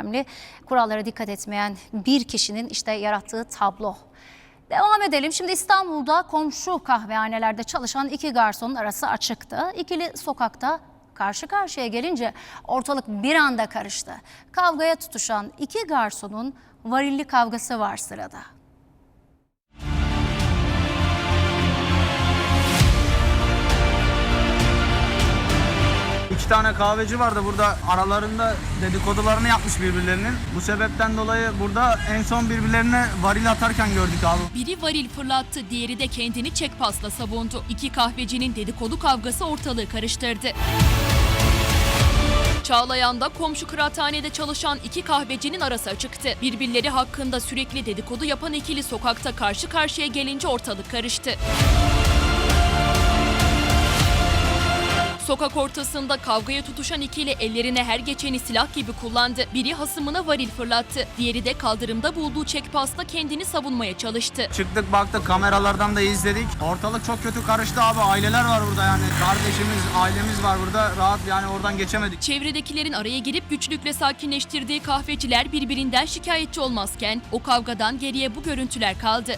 önemli. Kurallara dikkat etmeyen bir kişinin işte yarattığı tablo. Devam edelim. Şimdi İstanbul'da komşu kahvehanelerde çalışan iki garsonun arası açıktı. İkili sokakta karşı karşıya gelince ortalık bir anda karıştı. Kavgaya tutuşan iki garsonun varilli kavgası var sırada. Tane kahveci vardı burada aralarında dedikodularını yapmış birbirlerinin. Bu sebepten dolayı burada en son birbirlerine varil atarken gördük abi. Biri varil fırlattı, diğeri de kendini çek pasla savundu. İki kahvecinin dedikodu kavgası ortalığı karıştırdı. Çağlayan'da komşu kıraathanede çalışan iki kahvecinin arası açıktı. Birbirleri hakkında sürekli dedikodu yapan ikili sokakta karşı karşıya gelince ortalık karıştı. Sokak ortasında kavgaya tutuşan ikili ellerine her geçeni silah gibi kullandı. Biri hasımına varil fırlattı. Diğeri de kaldırımda bulduğu çekpasla kendini savunmaya çalıştı. Çıktık baktık kameralardan da izledik. Ortalık çok kötü karıştı abi. Aileler var burada yani. Kardeşimiz, ailemiz var burada. Rahat yani oradan geçemedik. Çevredekilerin araya girip güçlükle sakinleştirdiği kahveciler birbirinden şikayetçi olmazken o kavgadan geriye bu görüntüler kaldı.